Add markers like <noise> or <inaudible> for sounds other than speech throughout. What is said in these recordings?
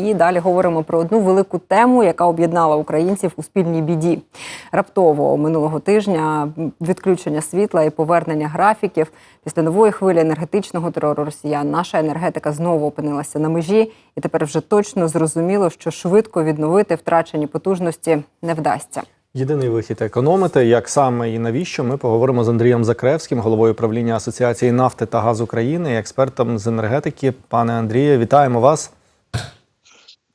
І далі говоримо про одну велику тему, яка об'єднала українців у спільній біді. Раптово минулого тижня відключення світла і повернення графіків після нової хвилі енергетичного терору росіян. Наша енергетика знову опинилася на межі, і тепер вже точно зрозуміло, що швидко відновити втрачені потужності не вдасться. Єдиний вихід економити, як саме і навіщо, ми поговоримо з Андрієм Закревським, головою правління Асоціації нафти та газу України, експертом з енергетики. Пане Андріє, вітаємо вас.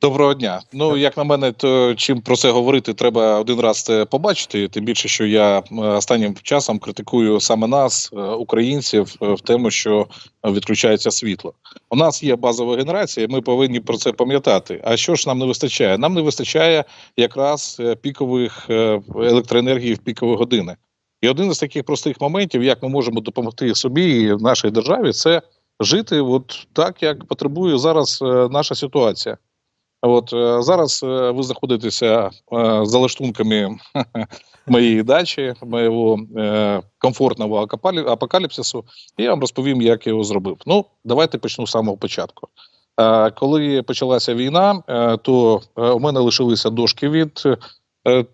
Доброго дня. Ну як на мене, то чим про це говорити, треба один раз це побачити. Тим більше, що я е, останнім часом критикую саме нас, е, українців, е, в тему, що відключається світло. У нас є базова генерація, ми повинні про це пам'ятати. А що ж нам не вистачає? Нам не вистачає якраз пікових електроенергії в пікові години. І один із таких простих моментів, як ми можемо допомогти собі і нашій державі, це жити от так, як потребує зараз наша ситуація. От е, зараз е, ви знаходитеся е, за лаштунками <laughs> моєї дачі, моєго комфортного апокаліпсису, і я вам розповім, як я його зробив. Ну, давайте почну з самого початку. Коли почалася війна, то у мене лишилися дошки від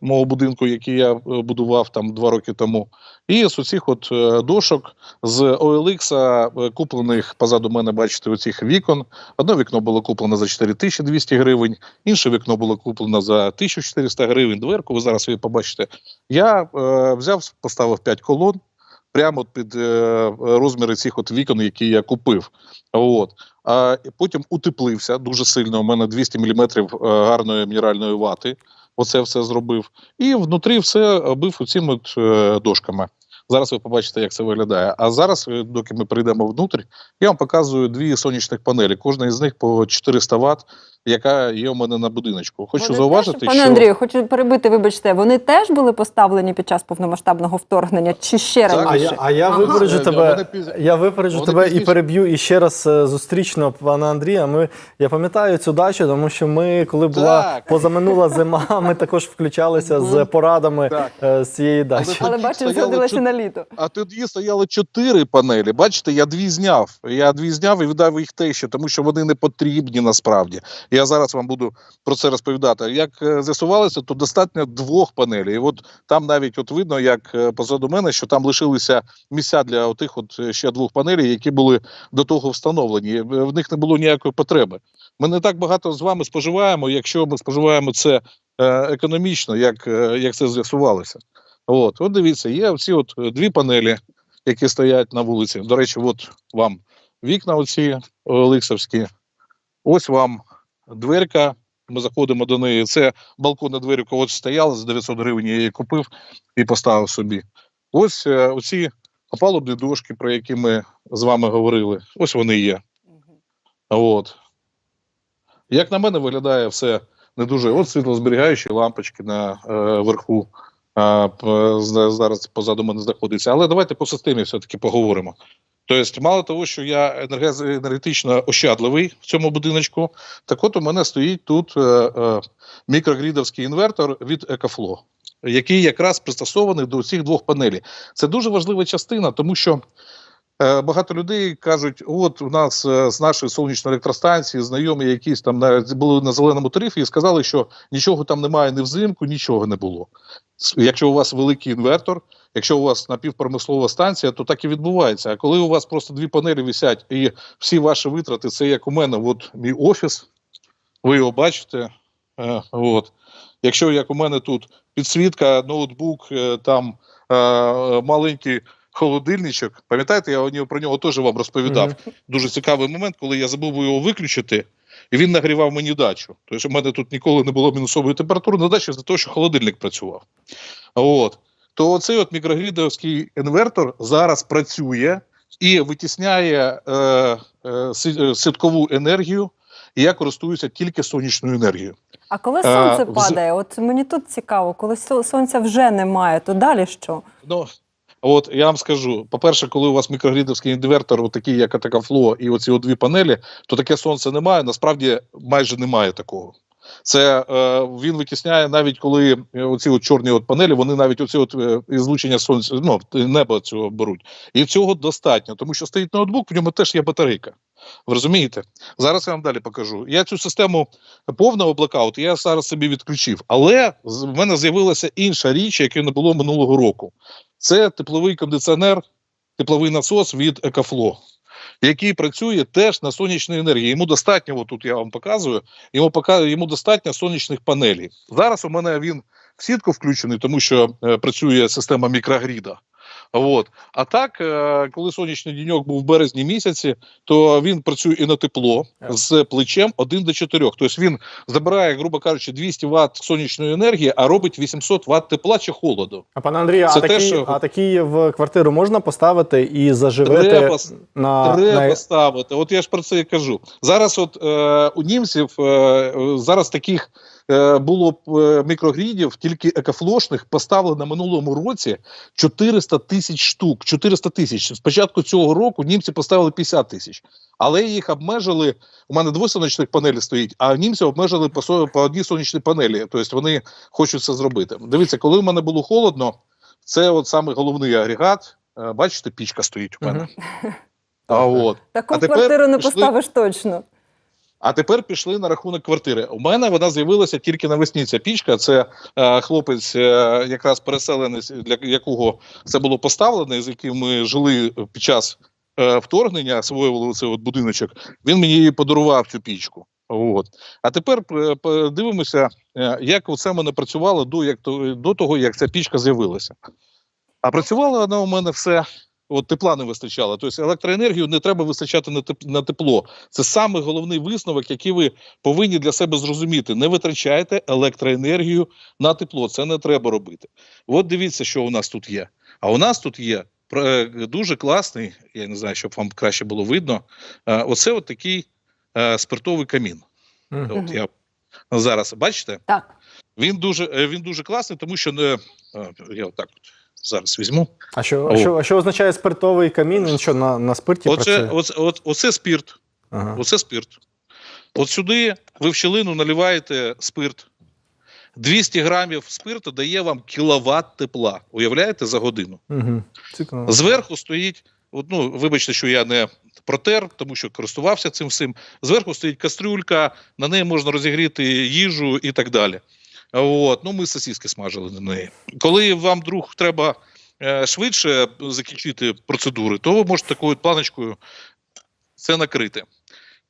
мого будинку, який я е, будував там два роки тому. І з оцих от е, дошок з OLX, е, куплених позаду мене, бачите, оцих вікон. Одне вікно було куплено за 4200 гривень, інше вікно було куплено за 1400 гривень. Дверку ви зараз її побачите. Я е, взяв, поставив 5 колон прямо під е, розміри цих от вікон, які я купив. От. А потім утеплився дуже сильно. У мене 200 мм гарної мінеральної вати. Оце все зробив. І внутрі все бив оцим от е, дошками. Зараз ви побачите, як це виглядає. А зараз, е, доки ми прийдемо внутрі, я вам показую дві сонячних панелі. Кожна із них по 400 Вт, яка є у мене на будиночку. Хочу Вони зауважити, теж, пане що Андрію, хочу перебити. Вибачте, вони теж були поставлені під час повномасштабного вторгнення, чи ще Так, А я, а я Ага. випереджу Е, тебе. Я випереджу вони тебе і переб'ю і ще раз е, зустрічно пана Андрія. Ми я пам'ятаю цю дачу, тому що ми, коли була Так. позаминула зима, <laughs> ми також включалися з порадами Так. е, з цієї дачі. Але Але бачите, стояли чу- на літо. А тоді стояли чотири панелі. Бачите, я дві зняв. Я дві зняв і віддав їх тещі, тому що вони не потрібні насправді. Я зараз вам буду про це розповідати. Як е, з'ясувалося, то достатньо двох панелей. І от там навіть от видно, як е, позаду мене, що там лишилися місця для отих от е, ще двох панелей, які були до того встановлені. В них не було ніякої потреби. Ми не так багато з вами споживаємо, якщо ми споживаємо це економічно, як, як це з'ясувалося. От, от дивіться, є оці от дві панелі, які стоять на вулиці. До речі, от вам вікна оці олексовські. Ось вам дверка. Ми заходимо до неї. Це балконна дверка от стояла за 900 гривень. Я її купив і поставив собі. Ось е, оці опалубні дошки, про які ми з вами говорили. Ось вони є. От. Як на мене, виглядає все не дуже. От світлозберігаючі лампочки на е, верху. З- зараз позаду мене знаходиться. Але давайте по системі все-таки поговоримо. Тобто, мало того, що я енергетично ощадливий в цьому будиночку, так от у мене стоїть тут е, е, мікрогрідовський інвертор від Екофло, який якраз пристосований до цих двох панелей. Це дуже важлива частина, тому що Е, Багато людей кажуть: от у нас е, з нашої сонячної електростанції знайомі якісь там на були на зеленому тарифі і сказали, що нічого там немає ні взимку, нічого не було. Якщо у вас великий інвертор, якщо у вас напівпромислова станція, то так і відбувається. А коли у вас просто дві панелі висять, і всі ваші витрати, це як у мене, от мій офіс, ви його бачите. Е, от. Якщо як у мене тут підсвітка, ноутбук, е, там е, маленький холодильничок. Пам'ятаєте, я про нього теж вам розповідав. Мгм. Дуже цікавий момент, коли я забув його виключити, і він нагрівав мені дачу. Тобто, у мене тут ніколи не було мінусової температури на дачі за того, що холодильник працював. От. То оцей от мікрогрідовський інвертор зараз працює і витісняє е, е, е, ситкову енергію. І я користуюся тільки сонячною енергією. А коли Е, сонце вз- падає, от мені тут цікаво, коли со- сонця вже немає, то далі що? Ну, от я вам скажу: по-перше, коли у вас мікрогрідовський інвертор, такий як Атакафло, і оці дві панелі, то таке сонце немає. Насправді майже немає такого. Це е, він витісняє навіть коли е, оці от чорні от панелі, вони навіть оці от е, ізлучення сонця, ну неба цього беруть. І цього достатньо, тому що стоїть ноутбук, в ньому теж є батарейка. Ви розумієте? Зараз я вам далі покажу. Я цю систему повного блекауту я зараз собі відключив. Але в мене з'явилася інша річ, якої не було минулого року. Це тепловий кондиціонер, тепловий насос від Екафло, який працює теж на сонячній енергії. Йому достатньо, от тут я вам показую, йому показую, йому достатньо сонячних панелей. Зараз у мене він в сітку включений, тому що е, працює система мікрогріда. От. А так, е, коли сонячний діньок був в березні місяці, то він працює і на тепло з плечем 1 до 4. Тобто він забирає, грубо кажучи, 200 Вт сонячної енергії, а робить 800 Вт тепла чи холоду. А пане Андрію, Це а такі, що- а такі в квартиру можна поставити і заживити Треба, на, Треба на... ставити. От я ж про це і кажу. Зараз, от е, у німців е, зараз таких було е, мікрогрідів, тільки екофлошних, поставили на минулому році 400 тисяч штук. 400 тисяч. Спочатку цього року німці поставили 50 тисяч, але їх обмежили. У мене двоє сонячних панелей стоїть, а німці обмежили по, со- по одній сонячній панелі. Тобто вони хочуть це зробити. Дивіться, коли в мене було холодно, це от саме головний агрегат. Е, Бачите, пічка стоїть у мене. А от. Таку А тепер квартиру не пішли- поставиш точно. А тепер пішли на рахунок квартири. У мене вона з'явилася тільки навесні. Ця пічка. Це е, хлопець, е, якраз переселенець, для якого це було поставлено, з яким ми жили під час е, вторгнення, освоювали цей от будиночок. Він мені її подарував цю пічку. От. А тепер е, подивимося, е, як це мене працювало до, як, до того, як ця пічка з'явилася. А працювала вона у мене все. От тепла не вистачало. Тобто електроенергію не треба вистачати на тепло. Це саме головний висновок, який ви повинні для себе зрозуміти. Не витрачайте електроенергію на тепло. Це не треба робити. От дивіться, що у нас тут є. А у нас тут є е, дуже класний, я не знаю, щоб вам краще було видно. е, Оце от такий е, спиртовий камін. Мгм. От я зараз бачите, Так. він дуже він дуже класний, тому що не я отак от зараз візьму. А що, а що, а що означає спиртовий камін? Він що на, на спирті Оце, працює? оце, оце, оце спірт. Ага. Оце спирт. От сюди ви в щелину наливаєте спирт. 200 грамів спирту дає вам кіловат тепла. Уявляєте за годину? Угу. Цікаво. Зверху стоїть, от, ну, вибачте, що я не протер, тому що користувався цим всім. Зверху стоїть кастрюлька, на неї можна розігріти їжу і так далі. От, ну, ми сосиски смажили на неї. Коли вам друг треба е, швидше закінчити процедури, то ви можете такою планочкою це накрити.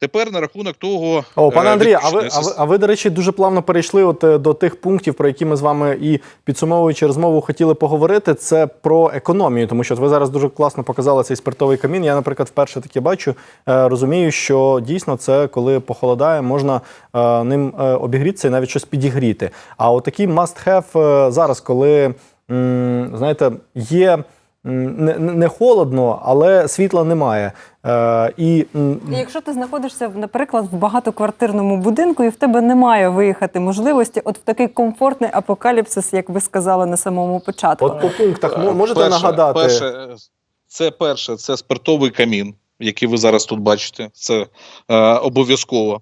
Тепер на рахунок того. О, пане е, Андрію, а ви, а, ви, а ви, до речі, дуже плавно перейшли от е, до тих пунктів, про які ми з вами і підсумовуючи розмову, хотіли поговорити. Це про економію, тому що от ви зараз дуже класно показали цей спиртовий камін. Я, наприклад, вперше таке бачу. Е, розумію, що дійсно це коли похолодає, можна ним обігрітися і навіть щось підігріти. А от такий must have зараз, коли знаєте, є. Не, не холодно, але світла немає. Е, і І якщо ти знаходишся, наприклад, в багатоквартирному будинку, і в тебе немає виїхати можливості, от в такий комфортний апокаліпсис, як ви сказали на самому початку. от по пунктах Е, можете перше, нагадати. Перше, це перше, це спиртовий камін, який ви зараз тут бачите. Це е, обов'язково.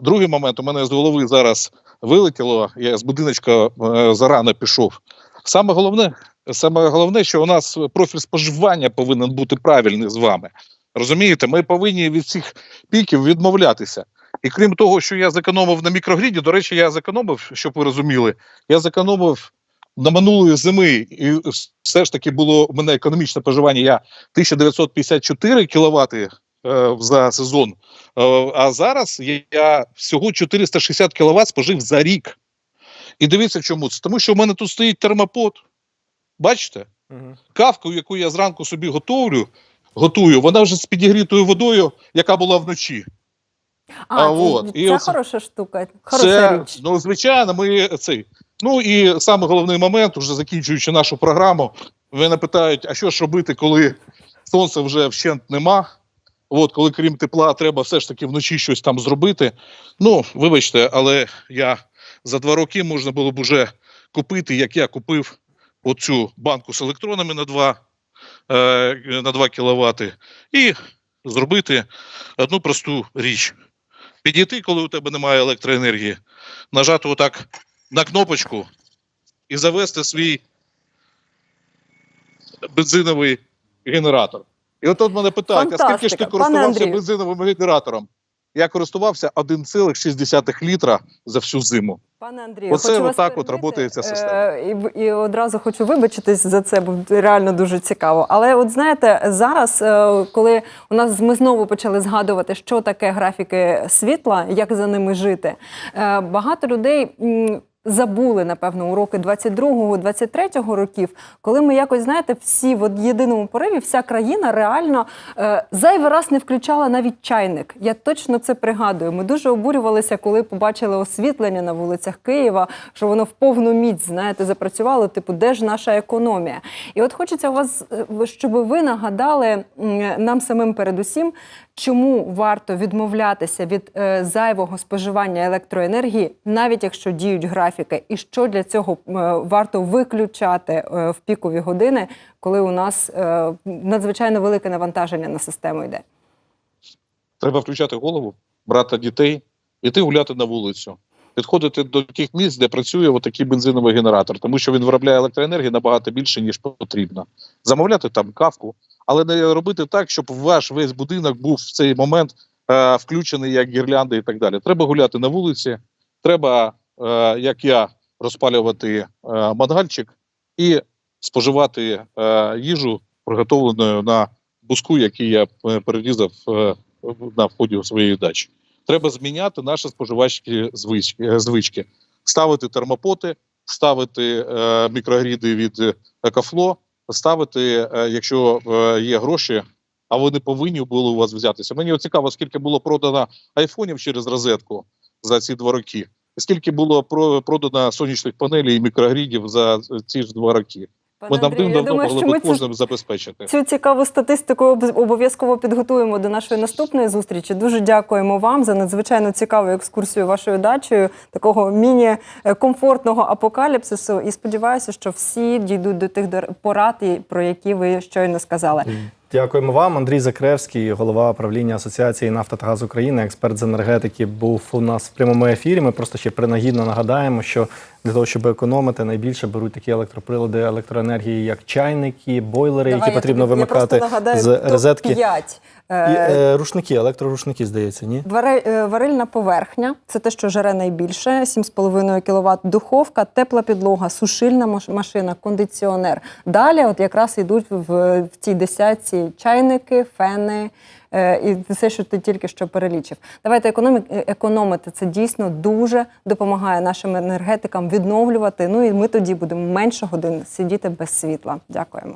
Другий момент у мене з голови зараз вилетіло. Я з будиночка е, зарано пішов. Саме головне, саме головне, що у нас профіль споживання повинен бути правильний з вами. Розумієте, ми повинні від цих піків відмовлятися. І крім того, що я зекономив на мікрогріді, до речі, я зекономив, щоб ви розуміли, я зекономив на минулої зими, і все ж таки було у мене економічне споживання. Я 1954 кВт е, за сезон. Е, а зараз я всього 460 кВт спожив за рік. І дивіться, чому це. Тому що в мене тут стоїть термопод. Бачите? Мгм. Кавку, яку я зранку собі готовлю, готую, вона вже з підігрітою водою, яка була вночі. А, а це, от, і це хороша штука, хороша Це, річ. ну, звичайно, ми цей. Ну і саме головний момент, уже закінчуючи нашу програму, мене питають, а що ж робити, коли сонця вже вщент нема. От, коли крім тепла, треба все ж таки вночі щось там зробити. Ну, вибачте, але я за два роки можна було б уже купити, як я купив оцю банку з електронами на 2, е, на 2 кВт, і зробити одну просту річ. Підійти, коли у тебе немає електроенергії, нажати отак на кнопочку і завести свій бензиновий генератор. І от от мене питають, а скільки ж ти користувався Андрію. бензиновим генератором? Я користувався 1,6 літра за всю зиму. Пане Андрію, Оце хочу вас отак от перебити, ця е, система. І, і одразу хочу вибачитись за це, бо реально дуже цікаво. Але от знаєте, зараз, е, коли у нас ми знову почали згадувати, що таке графіки світла, як за ними жити, е, багато людей. Забули, напевно, уроки 22-го, 23-го років, коли ми якось, знаєте, всі в єдиному пориві, вся країна реально е, зайвий раз не включала навіть чайник. Я точно це пригадую. Ми дуже обурювалися, коли побачили освітлення на вулицях Києва, що воно в повну міць, знаєте, запрацювало. Типу, де ж наша економія? І от хочеться у вас, е, щоб ви нагадали нам самим передусім, чому варто відмовлятися від е, зайвого споживання електроенергії, навіть якщо діють графіки, і що для цього е, варто виключати е, в пікові години, коли у нас е, надзвичайно велике навантаження на систему йде. Треба включати голову, брати дітей, іти гуляти на вулицю, підходити до тих місць, де працює отакий бензиновий генератор, тому що він виробляє електроенергії набагато більше, ніж потрібно. Замовляти там кавку, але не робити так, щоб ваш весь будинок був в цей момент е, включений як гірлянди і так далі. Треба гуляти на вулиці, треба, е, як я, розпалювати е, мангальчик і споживати е, їжу, приготовленою на буску, який я е, перерізав е, на вході своєї дачі. Треба зміняти наші споживачі звички, е, звички. ставити термопоти, ставити е, мікрогріди від Екофло, ставити, е, якщо е, є гроші, а вони повинні були у вас взятися. Мені цікаво, скільки було продано айфонів через розетку за ці два роки, скільки було про- продано сонячних панелей і мікрогрідів за ці ж два роки. Ми Пане Андрію, я давним-давно думаю, могли що б ми цю кожним забезпечити. Цю цікаву статистику об- обов'язково підготуємо до нашої наступної зустрічі. Дуже дякуємо вам за надзвичайно цікаву екскурсію вашою дачею, такого міні-комфортного апокаліпсису. І сподіваюся, що всі дійдуть до тих порад, і- про які ви щойно сказали. Дякуємо вам. Андрій Закревський, голова правління Асоціації «Нафта та газ України, експерт з енергетики, був у нас в прямому ефірі. Ми просто ще принагідно нагадаємо, що для того, щоб економити, найбільше беруть такі електроприлади електроенергії, як чайники, бойлери, Давай які я потрібно тобі- вимикати я нагадаю, з розетки. топ-5. І, Е, е, рушники, електрорушники, здається, ні? Е, Варильна поверхня це те, що жаре найбільше, 7,5 кВт, духовка, тепла підлога, сушильна машина, кондиціонер. Далі, от якраз йдуть в, в цій десятці чайники, фени і все, що ти тільки що перелічив. Давайте е, економити. Це дійсно дуже допомагає нашим енергетикам відновлювати. Ну і ми тоді будемо менше годин сидіти без світла. Дякуємо.